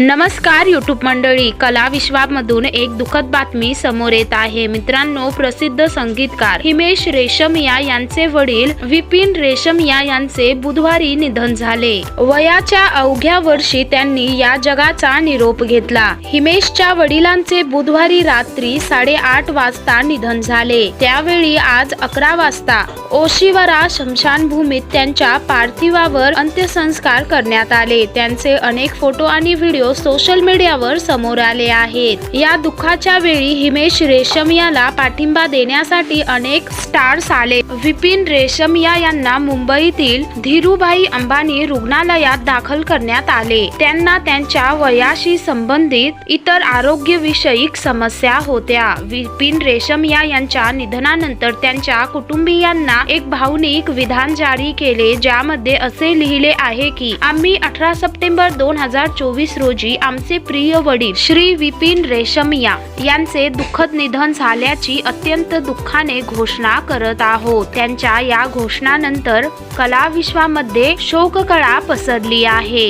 नमस्कार यूट्यूब मंडळी. कला विश्वामधून एक दुःखद बातमी समोर येत आहे. मित्रांनो प्रसिद्ध संगीतकार हिमेश रेशमिया यांचे वडील विपिन रेशमिया यांचे बुधवारी निधन झाले. वयाच्या अवघ्या वर्षी त्यांनी या जगाचा निरोप घेतला. हिमेशच्या वडिलांचे बुधवारी रात्री साडेआठ वाजता निधन झाले. त्यावेळी आज अकरा वाजता ओशिवरा स्मशानभूमीत त्यांच्या पार्थिवावर अंत्यसंस्कार करण्यात आले. त्यांचे अनेक फोटो आणि व्हिडिओ सोशल मीडियावर समोर आले आहेत. या दुःखाच्या वेळी हिमेश रेशम याला पाठिंबा देण्यासाठी अनेक स्टार्स आले. विपिन रेशमिया यांना मुंबईतील धीरूभाई अंबानी रुग्णालयात दाखल करण्यात आले. त्यांना त्यांच्या वयाशी संबंधित इतर आरोग्यविषयक समस्या होत्या. विपिन रेशमिया यांच्या निधनानंतर त्यांच्या कुटुंबियांना एक भावनिक विधान जारी केले ज्यामध्ये असे लिहिले आहे की आम्ही अठरा सप्टेंबर दोन हजार चोवीस रोजी आमचे प्रिय वडील श्री विपिन रेशमिया यांचे दुःखद निधन झाल्याची अत्यंत दुःखाने घोषणा करत आहोत. त्यांच्या या घोषणानंतर कला विश्वामध्ये शोककळा पसरली आहे.